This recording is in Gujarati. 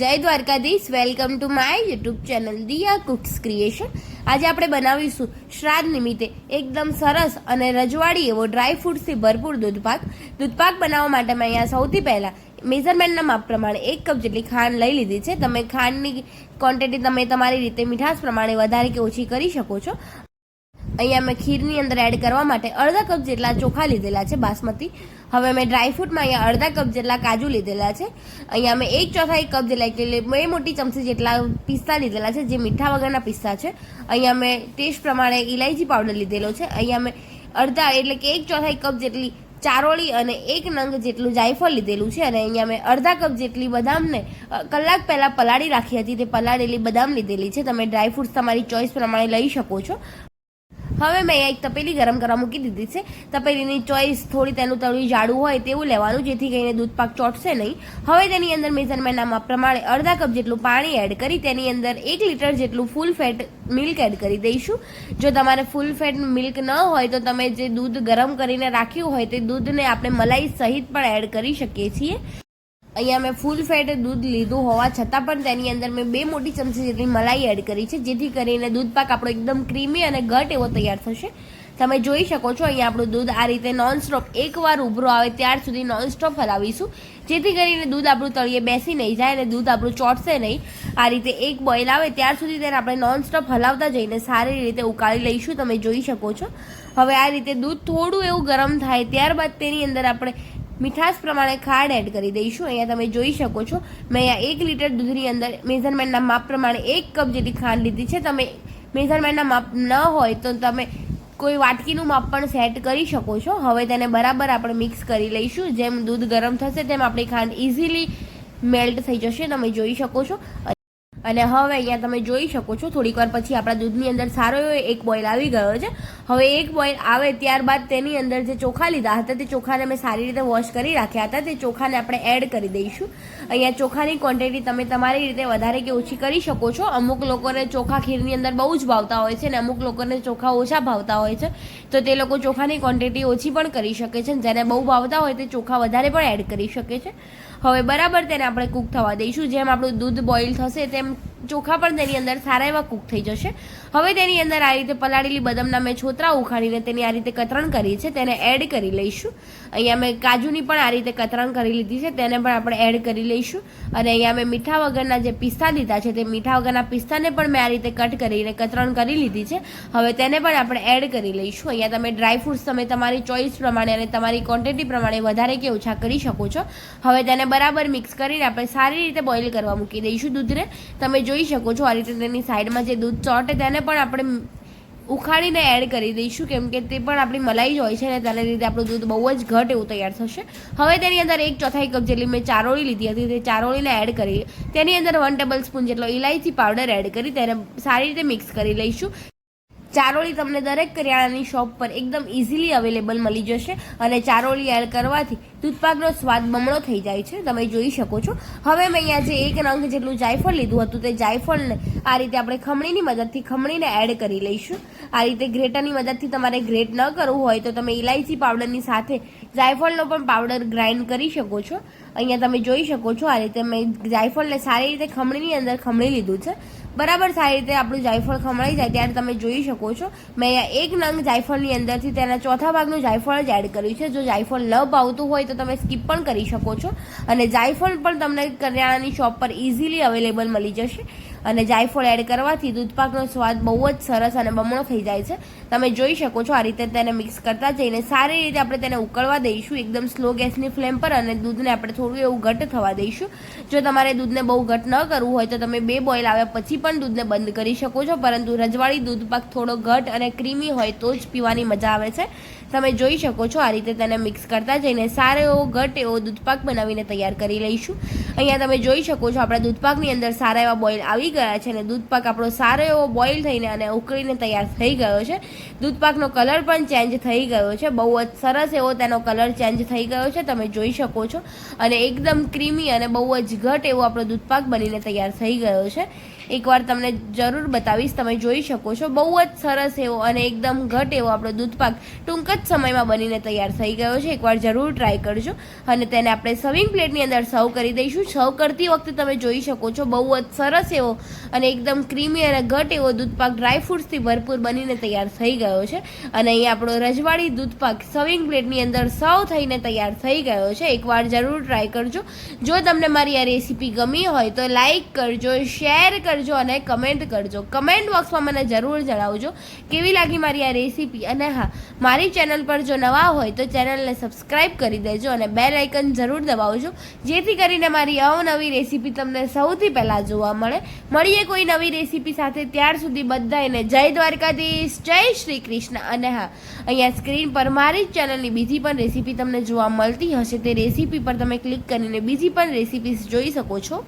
જય Dwarkadhish. Welcome to my YouTube channel Diya cooks creation આજે આપણે બનાવીશું શ્રાદ્ધ નિમિત્તે એકદમ સરસ અને રજવાડી એવો ડ્રાય ફ્રૂટ્સથી ભરપૂર દૂધપાક દૂધપાક બનાવવા માટે મેં અહીંયા સૌથી પહેલાં મેઝરમેન્ટના માપ પ્રમાણે એક કપ જેટલી ખાંડ લઈ લીધી છે. તમે ખાંડની ક્વોન્ટિટી તમે તમારી રીતે મીઠાશ પ્રમાણે વધારે કે ઓછી કરી શકો છો. અહીંયા મેં ખીરની અંદર એડ કરવા માટે અડધા કપ જેટલા ચોખા લીધેલા છે બાસમતી. હવે મેં ડ્રાયફ્રૂટમાં અહીંયા અડધા કપ જેટલા કાજુ લીધેલા છે. અહીંયા મેં એક ચોથાઈ કપ જેટલા એટલે બે મોટી ચમચી જેટલા પિસ્તા લીધેલા છે, જે મીઠા વગરના પિસ્તા છે. અહીંયા મેં ટેસ્ટ પ્રમાણે ઇલાયચી પાવડર લીધેલો છે. અહીંયા મેં અડધા એટલે કે એક ચોથાઈ કપ જેટલી ચારોળી અને એક નંગ જેટલું જાયફળ લીધેલું છે. અને અહીંયા મેં અડધા કપ જેટલી બદામને કલાક પહેલાં પલાળી રાખી હતી. તે પલાળેલી બદામ લીધેલી છે. તમે ડ્રાયફ્રૂટ્સ તમારી ચોઈસ પ્રમાણે લઈ શકો છો. હવે મેં એક તપેલી ગરમ કરવા મૂકી દીધી છે. તપેલીની ચોઈસ થોડી તેનું તળું જાડું હોય તેવું લેવાનું, જેથી કરીને દૂધ પાક ચોટશે નહીં. હવે તેની અંદર મેઝરમેન્ટના પ્રમાણે અડધા કપ જેટલું પાણી એડ કરી, તેની અંદર એક લીટર જેટલું ફૂલ ફેટ મિલ્ક એડ કરી દઈશું. જો તમારે ફૂલ ફેટ મિલ્ક ન હોય, તો તમે જે દૂધ ગરમ કરીને રાખ્યું હોય, તે દૂધને આપણે મલાઈ સહિત પણ એડ કરી શકીએ છીએ. અહીંયા મેં ફૂલ ફેટ દૂધ લીધું હોવા છતાં પણ તેની અંદર મેં બે મોટી ચમચી જેટલી મલાઈ એડ કરી છે, જેથી કરીને દૂધ પાક આપણો એકદમ ક્રીમી અને ઘટ એવો તૈયાર થશે. તમે જોઈ શકો છો, અહીંયા આપણું દૂધ આ રીતે નોનસ્ટોપ એકવાર ઉભરો આવે ત્યાર સુધી નોનસ્ટોપ હલાવીશું. જેથી કરીને દૂધ આપણું તળિયે બેસી નહીં જાય અને દૂધ આપણું ચોટશે નહીં. આ રીતે એક બોઇલ આવે ત્યાર સુધી તેને આપણે નોનસ્ટોપ હલાવતા જઈને સારી રીતે ઉકાળી લઈશું. તમે જોઈ શકો છો. હવે આ રીતે દૂધ થોડું એવું ગરમ થાય ત્યારબાદ તેની અંદર આપણે મીઠાશ પ્રમાણે ખાંડ એડ કરી દઈશું. અહીંયા તમે જોઈ શકો છો, મેં અહીંયા એક લીટર દૂધની અંદર મેઝરમેન્ટના માપ પ્રમાણે એક કપ જેટલી ખાંડ લીધી છે. તમે મેઝરમેન્ટના માપ ન હોય તો તમે કોઈ વાટકીનું માપ પણ સેટ કરી શકો છો. હવે તેને બરાબર આપણે મિક્સ કરી લઈશું. જેમ દૂધ ગરમ થશે તેમ આપણી ખાંડ ઇઝીલી મેલ્ટ થઈ જશે. તમે જોઈ શકો છો. અને હવે અહીંયા તમે જોઈ શકો છો, થોડીક વાર પછી આપણા દૂધની અંદર સારો એવો એક બોઇલ આવી ગયો છે. હવે એક બોઇલ આવે ત્યારબાદ તેની અંદર જે ચોખા લીધા હતા, તે ચોખાને મેં સારી રીતે વોશ કરી રાખ્યા હતા. તે ચોખાને આપણે એડ કરી દઈશું. અહીંયા ચોખાની ક્વોન્ટિટી તમે તમારી રીતે વધારે કે ઓછી કરી શકો છો. અમુક લોકોને ચોખા ખીરની અંદર બહુ જ ભાવતા હોય છે અને અમુક લોકોને ચોખા ઓછા ભાવતા હોય છે. તો તે લોકો ચોખાની ક્વોન્ટિટી ઓછી પણ કરી શકે છે જેને બહુ ભાવતા હોય તે ચોખા વધારે પણ એડ કરી શકે છે. હવે બરાબર તેને આપણે કૂક થવા દઈશું. જેમ આપણું દૂધ બોઇલ થશે તેમ ચોખા પણ તેની અંદર સારા એવા કૂક થઈ જશે. હવે તેની અંદર આ રીતે પલાળેલી બદામના મેં છોતરા ઉખાડીને તેની આ રીતે કતરણ કરી છે, તેને એડ કરી લઈશું. અહીંયા મેં કાજુની પણ આ રીતે કતરણ કરી લીધી છે, તેને પણ આપણે એડ કરી લઈશું. અને અહીંયા મેં મીઠા વગરના જે પિસ્તા લીધા છે, તે મીઠા વગરના પિસ્તાને પણ મેં આ રીતે કટ કરીને કતરણ કરી લીધી છે. હવે તેને પણ આપણે એડ કરી લઈશું. અહીંયા તમે ડ્રાય ફ્રૂટ્સ તમે તમારી ચોઈસ પ્રમાણે અને તમારી ક્વોન્ટિટી પ્રમાણે વધારે કે ઓછા કરી શકો છો. હવે તેને બરાબર મિક્સ કરીને આપણે સારી રીતે બોઇલ કરવા મૂકી દઈશું દૂધને. તમે જોઈ શકો છો. આ રીતે તેની સાઈડમાં જે દૂધ ચોટે તેને પણ આપણે ઉખાડીને એડ કરી દઈશું, કેમ કે તે પણ આપણી મલાઈ જ હોય છે અને તેના લીધે આપણું દૂધ બહુ જ ઘટ એવું તૈયાર થશે. હવે તેની અંદર એક ચોથાઈ કપ જેટલી મેં ચારોળી લીધી હતી, તે ચારોળીને એડ કરી, તેની અંદર વન ટેબલ સ્પૂન જેટલો ઇલાયચી પાવડર એડ કરી, તેને સારી રીતે મિક્સ કરી લઈશું. ચારોળી તમને દરેક કરિયાણાની શોપ પર એકદમ ઇઝીલી અવેલેબલ મળી જશે અને ચારોળી એડ કરવાથી દૂધપાકનો સ્વાદ બમણો થઈ જાય છે. તમે જોઈ શકો છો. હવે મેં અહીંયા જે એક રંગ જેટલું જાયફળ લીધું હતું તે જાયફળને આ રીતે આપણે ખમણીની મદદથી ખમણીને એડ કરી લઈશું. આ રીતે ગ્રેટરની મદદથી તમારે ગ્રેટ ન કરવું હોય તો તમે ઇલાયચી પાવડરની સાથે જાયફળનો પણ પાવડર ગ્રાઇન્ડ કરી શકો છો. અહીંયા તમે જોઈ શકો છો આ રીતે મેં જાયફળને સારી રીતે ખમણીની અંદર ખમણી લીધું છે. બરાબર સારી રીતે આપણું જાયફળ ખમણાઈ જાય ત્યારે તમે જોઈ શકો છો. મેં અહીંયા એક નંગ જાયફળની અંદરથી તેના ચોથા ભાગનું જાયફળ જ એડ કર્યું છે. જો જાયફળ ન ભાવતું હોય તો તમે સ્કીપ પણ કરી શકો છો. અને જાયફળ પણ તમને કરિયાણાની શોપ પર ઇઝીલી અવેલેબલ મળી જશે. અને જાયફળ એડ કરવાથી દૂધપાકનો સ્વાદ બહુ જ સરસ અને બમણો થઈ જાય છે. તમે જોઈ શકો છો આ રીતે તેને મિક્સ કરતા જઈને સારી રીતે આપણે તેને ઉકળવા દઈશું. એકદમ સ્લો ગેસની ફ્લેમ પર અને દૂધને આપણે થોડું એવું ઘટ થવા દઈશું. જો તમારે દૂધને બહુ ઘટ ન કરવું હોય તો તમે બે બોઇલ આવ્યા પછી પણ દૂધને બંધ કરી શકો છો. પરંતુ રજવાડી દૂધપાક થોડો ઘટ અને ક્રીમી હોય તો જ પીવાની મજા આવે છે. તમે જોઈ શકો છો આ રીતે તેને મિક્સ કરતા જઈને સારો એવો ઘટ એવો દૂધપાક બનાવીને તૈયાર કરી લઈશું. અહીંયા તમે જોઈ શકો છો આપણા દૂધપાકની અંદર સારા એવા બોઇલ આવી ગયા છે અને દૂધપાક આપણો સારો એવો બોઇલ થઈને અને ઉકળીને તૈયાર થઈ ગયો છે. દૂધપાકનો કલર પણ ચેન્જ થઈ ગયો છે. બહુ જ સરસ એવો તેનો કલર ચેન્જ થઈ ગયો છે. તમે જોઈ શકો છો. અને એકદમ ક્રીમી અને બહુ જ ઘટ એવો આપણો દૂધપાક બનીને તૈયાર થઈ ગયો છે. એકવાર તમને જરૂર બતાવીશ, તમે જોઈ શકો છો. બહુ જ સરસ એવો અને એકદમ ઘટ એવો આપણો દૂધપાક ટૂંક જ સમયમાં બનીને તૈયાર થઈ ગયો છે. એકવાર જરૂર ટ્રાય કરજો અને તેને આપણે સર્વિંગ પ્લેટની અંદર સર્વ કરી દઈશું. સર્વ કરતી વખતે તમે જોઈ શકો છો બહુ જ સરસ એવો અને એકદમ ક્રીમી અને ઘટ એવો દૂધપાક ડ્રાય ફ્રૂટ્સથી ભરપૂર બનીને તૈયાર થઈ ગયો છે. અને અહીં આપણો રજવાડી દૂધપાક સર્વિંગ પ્લેટની અંદર સર્વ થઈને તૈયાર થઈ ગયો છે. એકવાર જરૂર ટ્રાય કરજો. જો તમને મારી આ રેસીપી ગમી હોય તો લાઈક કરજો શેર કરજો અને કમેન્ટ કરજો. કમેન્ટ બોક્સમાં મને જરૂર જણાવજો કેવી લાગી મારી આ રેસીપી અને હા, મારી ચેનલ પર જો નવા હોય તો ચેનલને સબસ્ક્રાઈબ કરી દેજો અને બેલ આઇકન જરૂર દબાવજો. જેથી કરીને મારી અવનવી રેસીપી તમને સૌથી પહેલાં જોવા મળે. મળીએ કોઈ નવી રેસીપી સાથે ત્યાર સુધી બધાને જય દ્વારકાધીશ, જય શ્રી કૃષ્ણ અને હા, અહીંયા સ્ક્રીન પર મારી ચેનલની બીજી પણ રેસીપી તમને જોવા મળતી હશે. તે રેસીપી પર તમે ક્લિક કરીને બીજી પણ રેસીપીસ જોઈ શકો છો.